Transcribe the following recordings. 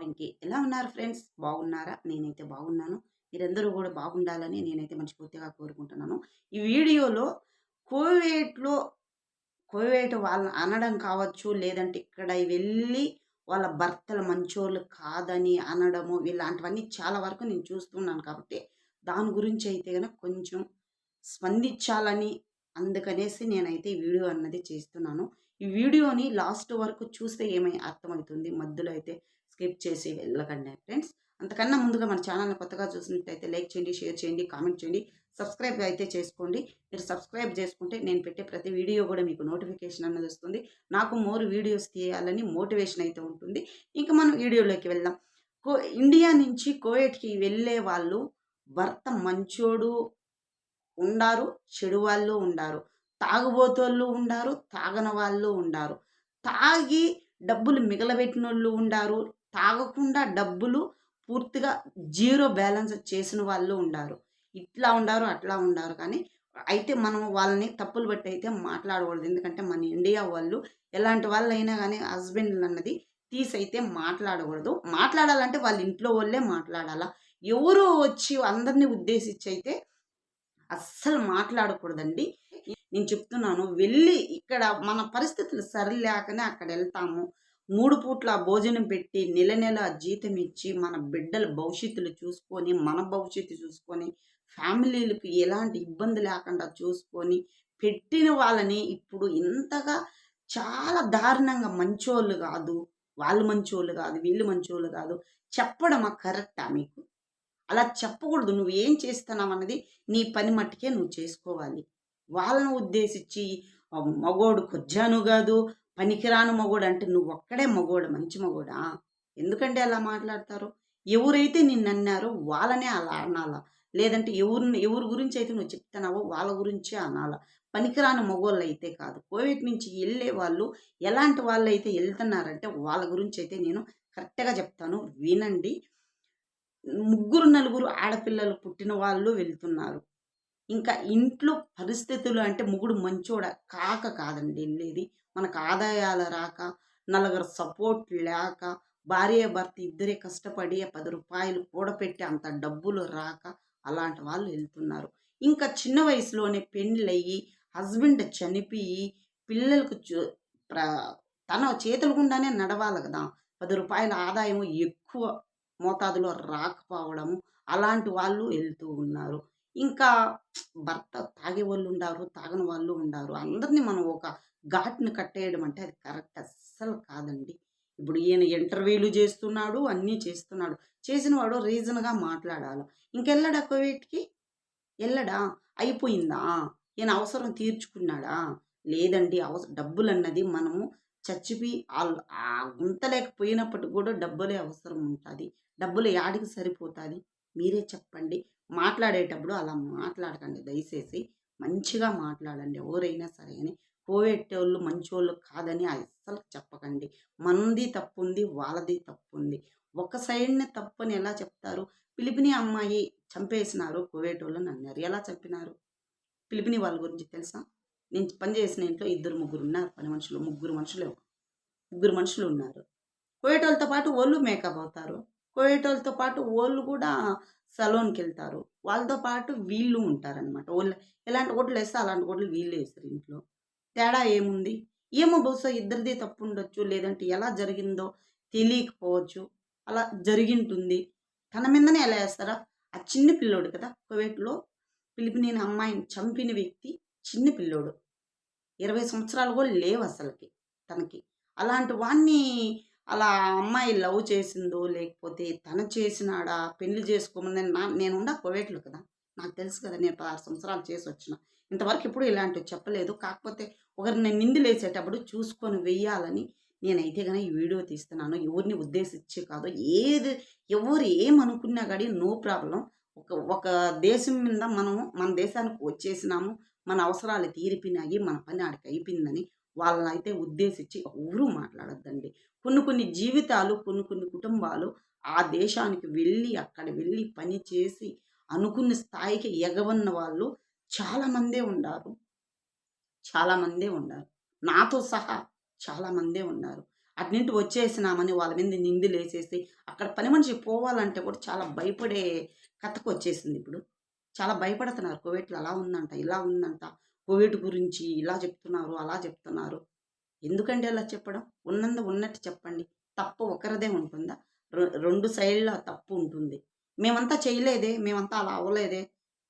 ఇంకే ఎలా ఉన్నారు ఫ్రెండ్స్? బాగున్నారా? నేనైతే బాగున్నాను. మీరందరూ కూడా బాగుండాలని నేనైతే మంచిపూర్తిగా కోరుకుంటున్నాను. ఈ వీడియోలో కోవిడ్లో కోవిడ్ వాళ్ళని అనడం కావచ్చు లేదంటే ఇక్కడ వెళ్ళి వాళ్ళ భర్తలు మంచోళ్ళు కాదని అనడము ఇలాంటివన్నీ చాలా వరకు నేను చూస్తున్నాను కాబట్టి దాని గురించి అయితే కనుక కొంచెం స్పందించాలని అందుకనేసి నేనైతే ఈ వీడియో అన్నది చేస్తున్నాను. ఈ వీడియోని లాస్ట్ వరకు చూస్తే ఏమై అర్థమవుతుంది. మధ్యలో అయితే స్కిప్ చేసి వెళ్ళకండి ఫ్రెండ్స్. అంతకన్నా ముందుగా మన ఛానల్ని కొత్తగా చూసినట్టయితే లైక్ చేయండి షేర్ చేయండి కామెంట్ చేయండి సబ్స్క్రైబ్ అయితే చేసుకోండి. మీరు సబ్స్క్రైబ్ చేసుకుంటే నేను పెట్టే ప్రతి వీడియో కూడా మీకు నోటిఫికేషన్ అన్నది వస్తుంది. నాకు మోర్ వీడియోస్ తీయాలని మోటివేషన్ అయితే ఉంటుంది. ఇంకా మనం వీడియోలోకి వెళ్దాం. కో ఇండియా నుంచి కోయట్కి వెళ్ళే వాళ్ళు భర్త మంచోడు ఉండారు చెడు వాళ్ళు ఉండారు. తాగుబోతోళ్ళు ఉండారు తాగని వాళ్ళు ఉండారు. తాగి డబ్బులు మిగలబెట్టిన వాళ్ళు ఉండారు తాగకుండా డబ్బులు పూర్తిగా జీరో బ్యాలెన్స్ చేసిన వాళ్ళు ఉండారు. ఇట్లా ఉండారు అట్లా ఉండారు కానీ అయితే మనం వాళ్ళని తప్పులు బట్టి అయితే మాట్లాడకూడదు. ఎందుకంటే మన ఇండియా వాళ్ళు ఎలాంటి వాళ్ళు అయినా కానీ హస్బెండ్ అన్నది తీసైతే మాట్లాడకూడదు. మాట్లాడాలంటే వాళ్ళ ఇంట్లో వాళ్ళే మాట్లాడాలా. ఎవరు వచ్చి అందరినీ ఉద్దేశించి అయితే అస్సలు మాట్లాడకూడదండి. నేను చెప్తున్నాను వెళ్ళి ఇక్కడ మన పరిస్థితులు సరిలేకనే అక్కడ వెళ్తాము. మూడు పూట్ల భోజనం పెట్టి నెల నెల జీతం ఇచ్చి మన బిడ్డల భవిష్యత్తులు చూసుకొని మన భవిష్యత్తు చూసుకొని ఫ్యామిలీలకు ఎలాంటి ఇబ్బంది లేకుండా చూసుకొని పెట్టిన వాళ్ళని ఇప్పుడు ఇంతగా చాలా దారుణంగా మంచోళ్ళు కాదు వాళ్ళు మంచోళ్ళు కాదు వీళ్ళు మంచోళ్ళు కాదు. చెప్పడమా కరెక్టా మీకు? అలా చెప్పకూడదు. నువ్వు ఏం చేస్తున్నావు అన్నది నీ పని మట్టుకే నువ్వు చేసుకోవాలి. వాళ్ళను ఉద్దేశించి మగోడు కొజ్జాను కాదు పనికిరాను మగోడు అంటే నువ్వు ఒక్కడే మగోడు మంచి మగోడా? ఎందుకంటే అలా మాట్లాడతారు? ఎవరైతే నిన్ను అన్నారో వాళ్ళనే అలా అనాలా. లేదంటే ఎవరిని ఎవరి గురించి అయితే నువ్వు చెప్తున్నావో వాళ్ళ గురించే అనాలా. పనికిరాని మగోళ్ళు అయితే కాదు. కోవిడ్ నుంచి వెళ్ళే వాళ్ళు ఎలాంటి వాళ్ళు అయితే వెళ్తున్నారంటే వాళ్ళ గురించి అయితే నేను కరెక్ట్గా చెప్తాను. వినండి. ముగ్గురు నలుగురు ఆడపిల్లలు పుట్టిన వాళ్ళు వెళ్తున్నారు. ఇంకా ఇంట్లో పరిస్థితులు అంటే ముగుడు మంచోడ కాక కాదండి వెళ్ళేది. మనకు ఆదాయాలు రాక నలుగురు సపోర్ట్ లేక భార్య భర్త ఇద్దరే కష్టపడి పది రూపాయలు కూడపెట్టి అంత డబ్బులు రాక అలాంటి వాళ్ళు వెళ్తున్నారు. ఇంకా చిన్న వయసులోనే పెళ్ళయ్యి హస్బెండ్ చనిపోయి పిల్లలకు తన చేతుల గుండానే నడవాలి కదా. పది రూపాయల ఆదాయం ఎక్కువ మోతాదులో రాకపోవడము అలాంటి వాళ్ళు వెళ్తూ ఉన్నారు. ఇంకా భర్త తాగే వాళ్ళు ఉండారు తాగని వాళ్ళు ఉండారు. అందరినీ మనం ఒక ఘాట్ని కట్టేయడం అంటే అది కరెక్ట్ అస్సలు కాదండి. ఇప్పుడు ఈయన ఇంటర్వ్యూలు చేస్తున్నాడు అన్నీ చేస్తున్నాడు. చేసిన వాడు రీజన్గా మాట్లాడాలి. ఇంకెళ్ళడా కోవిడ్కి? వెళ్ళడా? అయిపోయిందా? ఈయన అవసరం తీర్చుకున్నాడా? లేదండి అవసరం డబ్బులు అన్నది మనము చచ్చిపోయి గుంతలేకపోయినప్పటికి కూడా డబ్బులే అవసరం ఉంటుంది. డబ్బులు యాడికి సరిపోతుంది? మీరే చెప్పండి. మాట్లాడేటప్పుడు అలా మాట్లాడకండి. దయచేసి మంచిగా మాట్లాడండి. ఎవరైనా సరే అని కోవేటోళ్ళు మంచోళ్ళు కాదని అస్సలు చెప్పకండి. మనది తప్పు ఉంది వాళ్ళది తప్పు ఉంది ఒక సైడ్ని తప్పని ఎలా చెప్తారు? పిలిపిని అమ్మాయి చంపేసినారు కోవేటోళ్ళని అన్నారు ఎలా చంపినారు? పిలిపిని వాళ్ళ గురించి తెలుసా? నేను పనిచేసిన ఇంట్లో ఇద్దరు ముగ్గురు ఉన్నారు. పని మనుషులు ముగ్గురు మనుషులు ముగ్గురు మనుషులు ఉన్నారు. కోయేటోళ్ళతో పాటు వాళ్ళు మేకప్ అవుతారు. కోయేటోళ్ళతో పాటు వాళ్ళు కూడా సలోన్కి వెళ్తారు వాళ్ళతో పాటు వీళ్ళు ఉంటారనమాట వాళ్ళు ఎలాంటి ఓట్లు వేస్తే అలాంటి ఓట్లు వీళ్ళు వేస్తారు ఇంట్లో. తేడా ఏముంది? ఏమో బహుశా ఇద్దరిది తప్పు ఉండొచ్చు లేదంటే ఎలా జరిగిందో తెలియకపోవచ్చు. అలా జరిగింటుంది. తన మీదనే ఎలా వేస్తారా? ఆ చిన్న పిల్లోడు కదా! కువైట్లో పిలిపిన అమ్మాయిని చంపిన వ్యక్తి చిన్న పిల్లోడు. ఇరవై సంవత్సరాలు కూడా లేవు అసలుకి తనకి. అలాంటి వాణ్ణి అలా అమ్మాయి లవ్ చేసిందో లేకపోతే తను చేసినాడా పెళ్ళి చేసుకోమని నా నేనుండా కోవేట్లు కదా. నాకు తెలుసు కదా నేను పదహారు సంవత్సరాలు చేసి వచ్చిన. ఇంతవరకు ఎప్పుడు ఇలాంటివి చెప్పలేదు. కాకపోతే ఒకరిని నిందిలేసేటప్పుడు చూసుకొని వెయ్యాలని నేనైతే కానీ ఈ వీడియో తీస్తున్నాను. ఎవరిని ఉద్దేశించి కాదు. ఏది ఎవరు ఏమనుకున్నా కానీ నో ప్రాబ్లం. ఒక ఒక దేశం మీద మనము మన దేశానికి వచ్చేసినాము. మన అవసరాలు తీరిపినాయి మన పని ఆడికి అయిపోయిందని వాళ్ళని అయితే ఉద్దేశించి ఎవరూ మాట్లాడద్దండి. కొన్ని కొన్ని జీవితాలు కొన్ని కొన్ని కుటుంబాలు ఆ దేశానికి వెళ్ళి అక్కడ వెళ్ళి పని చేసి అనుకున్న స్థాయికి ఎగవన్న వాళ్ళు చాలామందే ఉన్నారు చాలామందే ఉన్నారు నాతో సహా చాలామందే ఉన్నారు. అట్నింటి వచ్చేసినామని వాళ్ళ మీద నిందులు వేసేసి అక్కడ పని మనిషి పోవాలంటే కూడా చాలా భయపడే కథకు వచ్చేసింది ఇప్పుడు. చాలా భయపడుతున్నారు. కోవిడ్లో అలా ఉందంట ఇలా ఉందంట. కోవిడ్ గురించి ఇలా చెప్తున్నారు అలా చెప్తున్నారు. ఎందుకంటే అలా చెప్పడం? ఉన్నందు ఉన్నట్టు చెప్పండి. తప్పు ఒకరిదే ఉంటుందా? రెండు సైడ్ల తప్పు ఉంటుంది. మేమంతా చేయలేదే మేమంతా అలా అవ్వలేదే.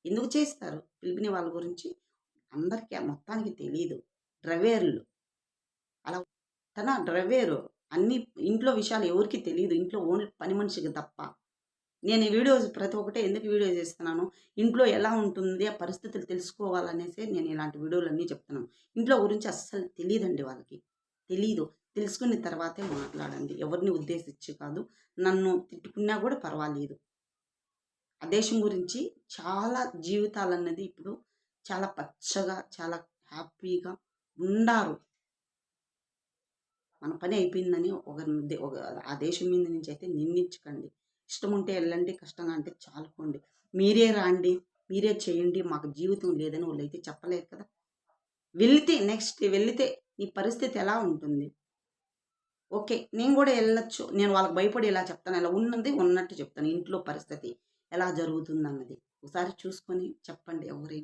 ఎందుకు చేస్తారు? పిలిపిని వాళ్ళ గురించి అందరికీ మొత్తానికి తెలియదు డ్రైవేర్లు అలా తన డ్రైవేరు అన్ని ఇంట్లో విషయాలు ఎవరికి తెలియదు ఇంట్లో ఓన్లీ పని మనిషికి తప్ప. నేను ఈ వీడియోస్ ప్రతి ఒక్కటే ఎందుకు వీడియో చేస్తున్నాను? ఇంట్లో ఎలా ఉంటుంది? ఆ పరిస్థితులు తెలుసుకోవాలనేసి నేను ఇలాంటి వీడియోలు అన్నీ చెప్తున్నాను. ఇంట్లో గురించి అస్సలు తెలియదండి వాళ్ళకి. తెలీదు. తెలుసుకున్న తర్వాతే మాట్లాడండి. ఎవరిని ఉద్దేశించి కాదు. నన్ను తిట్టుకున్నా కూడా పర్వాలేదు. ఆ దేశం గురించి చాలా జీవితాలు అన్నది ఇప్పుడు చాలా పచ్చగా చాలా హ్యాపీగా ఉండారు. మన పని అయిపోయిందని ఒక ఒక ఆ దేశం మీద నుంచి అయితే నిందించకండి. ఇష్టం ఉంటే వెళ్ళండి కష్టంగా అంటే చాలుకోండి. మీరే రాండి మీరే చేయండి మాకు జీవితం లేదని వాళ్ళు అయితే చెప్పలేరు కదా. వెళితే నెక్స్ట్ వెళితే నీ పరిస్థితి ఎలా ఉంటుంది? ఓకే నేను కూడా వెళ్ళొచ్చు. నేను వాళ్ళకి భయపడి ఇలా చెప్తాను ఇలా ఉన్నది ఉన్నట్టు చెప్తాను ఇంట్లో పరిస్థితి ఎలా జరుగుతుంది అన్నది. ఒకసారి చూసుకొని చెప్పండి ఎవరైనా.